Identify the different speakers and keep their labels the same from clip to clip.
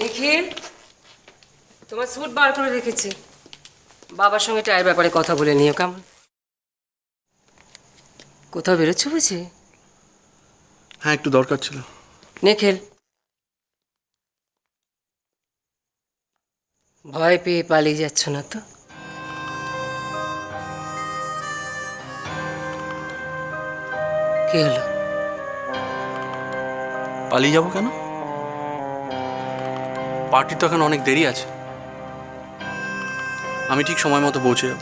Speaker 1: নিখিল তোমার স্যুট বার করে রেখেছি। বাবার সঙ্গে টায়ের ব্যাপারে কথা বলে নিও কেমন? কোথাও বেরোচ্ছ বুঝি?
Speaker 2: হ্যাঁ একটু দরকার ছিল।
Speaker 1: নিখিল। ভয় পেয়ে পালিয়ে যাচ্ছ না তো? কি হলো?
Speaker 2: পালিয়ে যাব কেন? পার্টি তো এখন অনেক দেরি আছে। আমি ঠিক সময় মতো পৌঁছে যাব।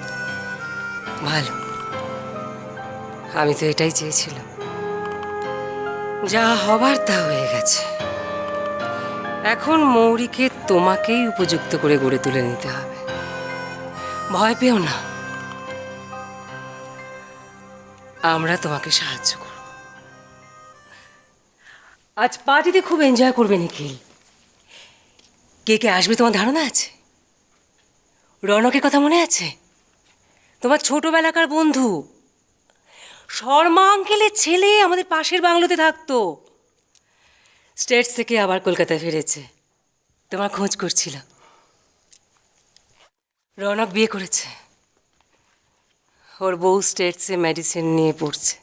Speaker 1: ভালো। আমি তো এটাই চেয়েছিলাম। যা হবার তা হয়ে গেছে। এখন মৌরিকে তোমাকেই উপযুক্ত করে গড়ে তুলে নিতে হবে। ভয় পেও না। আমরা তোমাকে সাহায্য করব। আজ পার্টিতে খুব এনজয় করবে নিখিল। কে কে আসবে তোমার ধারণা আছে? রনকের কথা মনে আছে? তোমার ছোটবেলাকার বন্ধু? শর্মা আঙ্কেলের ছেলে আমাদের পাশের বাংলোতে থাকতো। স্টেটস থেকে আবার কলকাতায় ফিরেছে। তোমার খোঁজ করছিল। রনক বিয়ে করেছে। ওর বউ স্টেটসে মেডিসিন নিয়ে পড়ছে।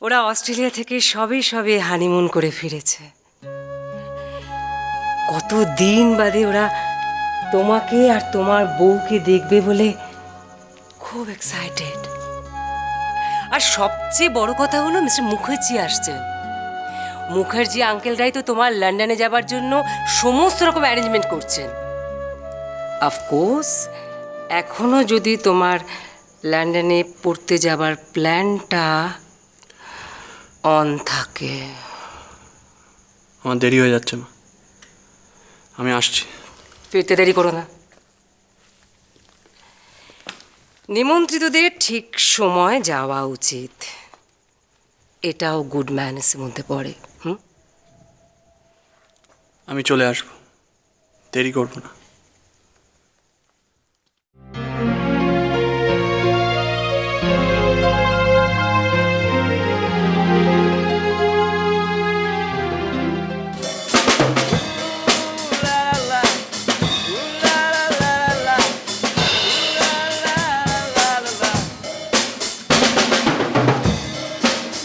Speaker 1: ওরা অস্ট্রেলিয়া থেকে সবে সবে হানিমুন করে ফিরেছে। কত দিন বাদে ওরা তোমাকে আর তোমার বউকে দেখবে বলে খুব এক্সাইটেড আর সবচেয়ে বড় কথা হলো মিস্টার মুখার্জি আসছেন মুখার্জি আঙ্কেলরাই তো তোমার লন্ডনে যাবার জন্য সমস্ত রকম অ্যারেঞ্জমেন্ট করছেন। অফকোর্স এখনও যদি তোমার লন্ডনে পড়তে যাবার প্ল্যানটা অন থাকে।
Speaker 2: আমার দেরি হয়ে যাচ্ছে, মা। আমি আসছি।
Speaker 1: ফিরতে দেরি করো না। নিমন্ত্রিতদের ঠিক সময় যাওয়া উচিত। এটাও গুড ম্যানেসের মধ্যে পড়ে হুম?
Speaker 2: আমি চলে আসব। দেরি করব না।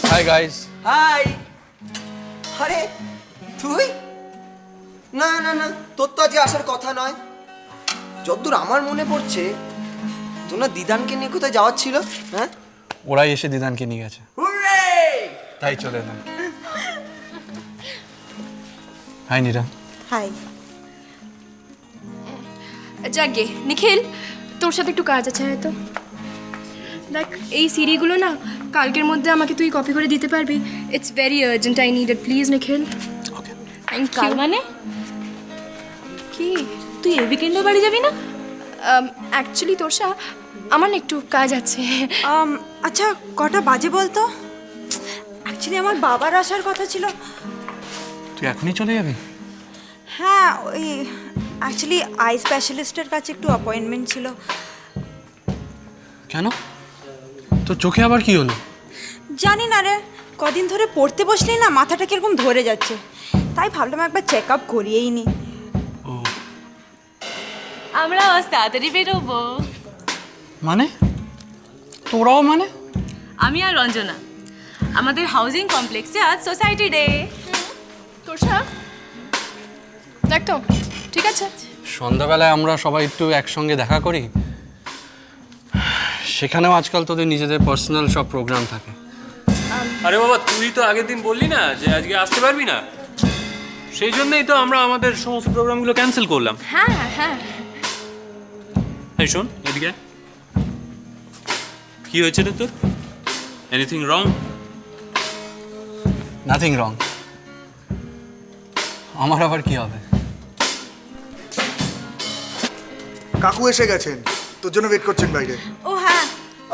Speaker 2: হাই গাইস
Speaker 3: হাই আরে তুই? না না না তোর তো আজকে আসার কথা নয়। যতদূর আমার মনে পড়ছে তোর না দিদানকে নিয়ে কোথায় যাওয়ার ছিল হ্যাঁ?
Speaker 2: ওরাই এসে দিদানকে নিয়ে গেছে! তাই চলে এলাম। হাই নীরা
Speaker 4: হাই
Speaker 5: যাকে নিখিল তোর সাথে একটু কাজ আছে হয়তো। দেখ এই সিডিগুলো না কালকের মধ্যে আমাকে তুই কপি করে দিতে পারবি। It's very urgent I need it please Nikhil thank you
Speaker 6: মানে?
Speaker 5: কি?
Speaker 6: তুই এই উইকেন্ডে বাড়ি যাবি না?
Speaker 5: অ্যাকচুয়ালি তোরসা আমার একটু কাজ আছে।
Speaker 4: আচ্ছা কটা বাজে বলতো? অ্যাকচুয়ালি আমার বাবার আসার কথা ছিল।
Speaker 2: তুই এখনই চলে যাবি?
Speaker 4: হ্যাঁ ওই অ্যাকচুয়ালি আই স্পেশালিস্টের কাছে একটু অ্যাপয়েন্টমেন্ট ছিল।
Speaker 2: কেন? তো চোখে আবার কি হলো?
Speaker 4: জানি না রে কদিন ধরে পড়তে বসলি না মাথাটা কীরকম ধরে যাচ্ছে। তাই ভাবলাম একবার চেক আপ করিয়েই নি।
Speaker 2: ও।
Speaker 6: আমরা আজ তাড়াতাড়ি বেরোবো।
Speaker 2: মানে? তোরাও মানে?
Speaker 6: আমি আর রঞ্জনা। আমাদের হাউজিং কমপ্লেক্সে আজ সোসাইটি ডে
Speaker 5: তোরসা দেখ তো ঠিক আছে?
Speaker 2: সন্ধ্যাবেলায় আমরা সবাই একটু একসঙ্গে দেখা করি। সেখানেও আজকাল তোদের নিজেদের পার্সোনাল সব প্রোগ্রাম থাকে।
Speaker 7: আরে বাবা তুই তো আগের দিন বললি না যে আজকে আসতে পারবি না। সেই জন্যই তো আমরা আমাদের সমস্ত প্রোগ্রামগুলো ক্যান্সেল করলাম।
Speaker 5: হ্যাঁ হ্যাঁ।
Speaker 7: এই শোন এদিকে। কি হয়েছে রে তোর? এনিথিং রং
Speaker 2: নাথিং রং আমার আবার কি হবে?
Speaker 8: কাকু এসে গেছেন। তোর জন্য ওয়েট করছেন বাইরে।
Speaker 4: ও হ্যাঁ।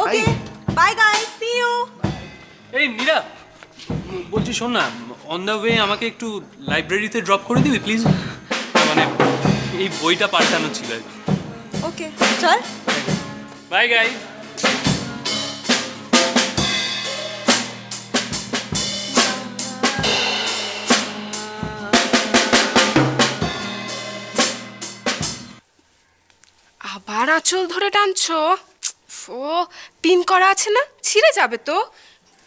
Speaker 4: Okay. Bye guy see you
Speaker 7: এই মীরা বলছি শোন না অন দ্য ওয়ে আমাকে একটু লাইব্রেরিতে ড্রপ করে দিবি প্লিজ মানে এই বইটা পাঠানো ছিল
Speaker 4: ওকে চল।
Speaker 7: বাই গাই আবার
Speaker 9: আঁচল ধরে টানছো? ও পিন করা আছে না? ছিঁড়ে যাবে তো।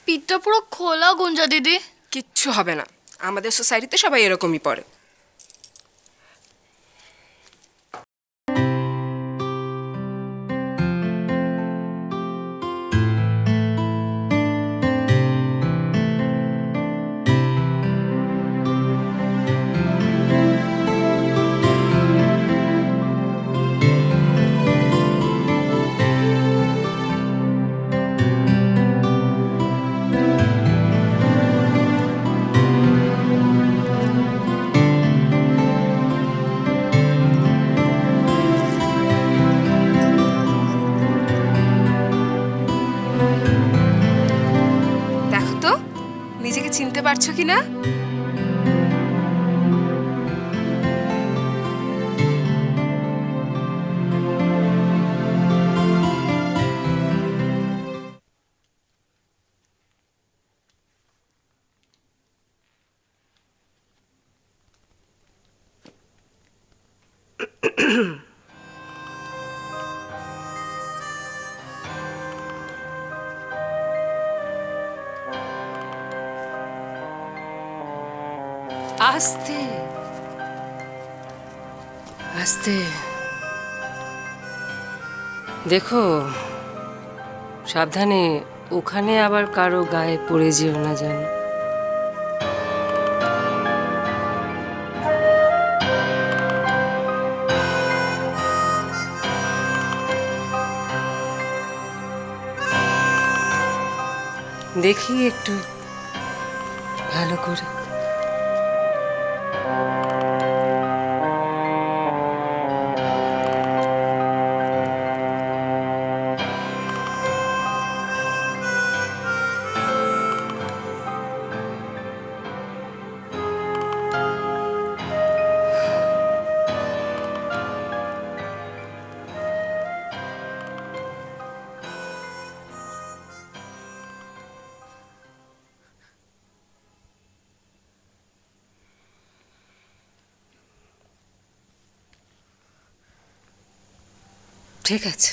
Speaker 5: পিঠটা পুরো খোলা গুঞ্জা দিদি।
Speaker 9: কিচ্ছু হবে না। আমাদের সোসাইটিতে সবাই এরকমই পড়ে। পারছ কি
Speaker 1: আস্তে আস্তে। দেখো, সাবধানে, ওখানে আবার কারও গায়ে পড়ে যেও না যেন। দেখি একটু ভালো করে। ঠিক আছে।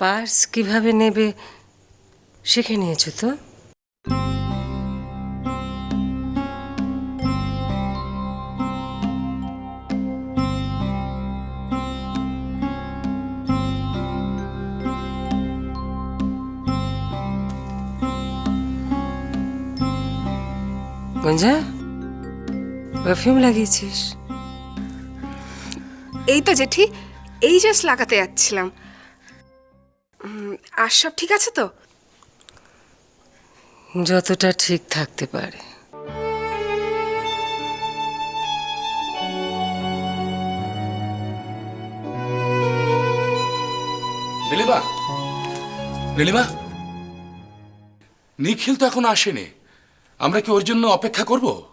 Speaker 1: পার্স কীভাবে নেবে শিখে নিয়েছো তো? গঞ্জা পারফিউম লাগিয়েছিস?
Speaker 9: এই তো জেঠি এই জাস্ট লাগাতে যাচ্ছিলাম। আর সব ঠিক আছে তো?
Speaker 1: যতটা ঠিক থাকতে পারে।
Speaker 10: নীলিমা? নীলিমা? নিখিল তো এখন আসেনি। আমরা কি ওর জন্য অপেক্ষা করব?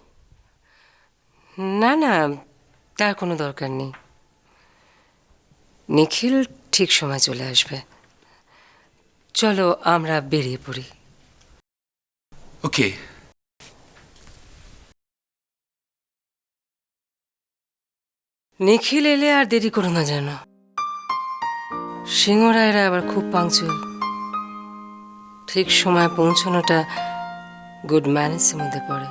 Speaker 1: না না তার কোনো দরকার নেই। নিখিল ঠিক সময় চলে আসবে। চলো আমরা বেরিয়ে পড়ি।
Speaker 10: ওকে।
Speaker 1: নিখিল এলে আর দেরি করো না যেন। সিংহরায়রা আবার খুব পাংচুয়াল ঠিক সময় পৌঁছানোটা গুড ম্যানেজের মধ্যে পড়ে।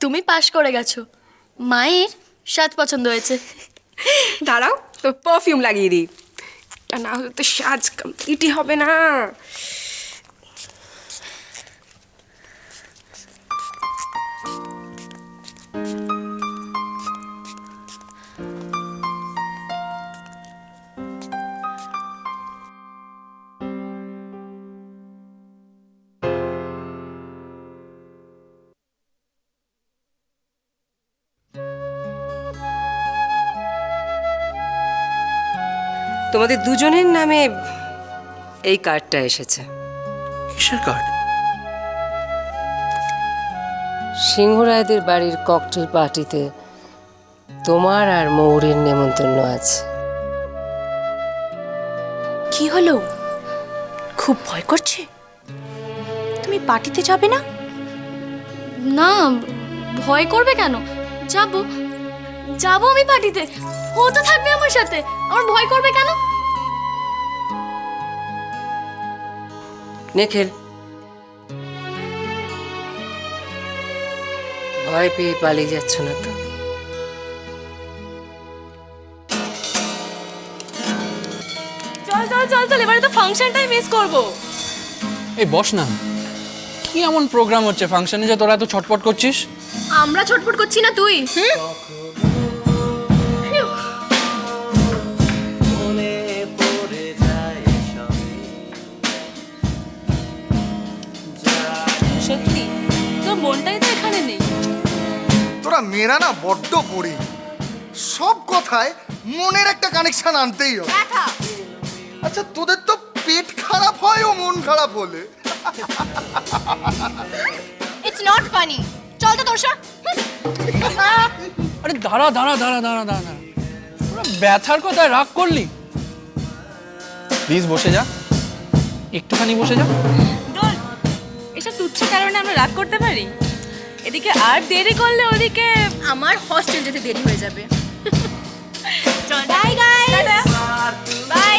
Speaker 5: তুমি পাশ করে গেছো। মায়ের স্বাদ পছন্দ হয়েছে।
Speaker 9: দাঁড়াও তো পারফিউম লাগিয়ে দিই। তা না হলে তো সাজ কমপ্লিটই হবে না।
Speaker 1: তোমাদের দুজনের নামে এই কার্ডটা এসেছে।
Speaker 10: কিসের কার্ড?
Speaker 1: সিংহরায়দের বাড়ির ককটেল পার্টিতে তোমার আর মৌরের নেমন্তন্ন আছে।
Speaker 4: কি হলো? খুব ভয় করছে? তুমি পার্টিতে যাবে না?
Speaker 5: না ভয় করবে কেন? যাব। যাব আমি পার্টিতে। ও তো থাকবে আমার সাথে। আমার ভয় করবে কেন?
Speaker 1: নিখিল ভয় পেয়ে পালিয়ে যাচ্ছ না তো?
Speaker 6: চল চল চল চল এবারে তো ফাংশনটাই মিস করব।
Speaker 2: এই বস না। কি এমন প্রোগ্রাম হচ্ছে? ফাংশনে যে তোরা এত ছটপট করছিস?
Speaker 5: আমরা ছটফট করছি না তুই। হুম?
Speaker 8: মেয়েরা না বড্ড পড়ি সব কথায় মনের একটা কানেকশন আনতেই হবে। আচ্ছা তোদের তো পেট খারাপ হয় ও মন খারাপ হলে।
Speaker 5: ইটস নট ফানি চল তো তোর সর
Speaker 2: আরে দাঁড়া দাঁড়া দাঁড়া দাঁড়া দাঁড়া। দাঁড়া ব্যথার কথায় রাগ করলি? প্লিজ বসে যা। একটুখানি বসে যা।
Speaker 6: এসব তুচ্ছ কারণে আমরা রাগ করতে পারি? এদিকে আর দেরি করলে ওদিকে
Speaker 5: আমার হস্টেল যেতে দেরি হয়ে যাবে।
Speaker 6: চল। Bye guys bye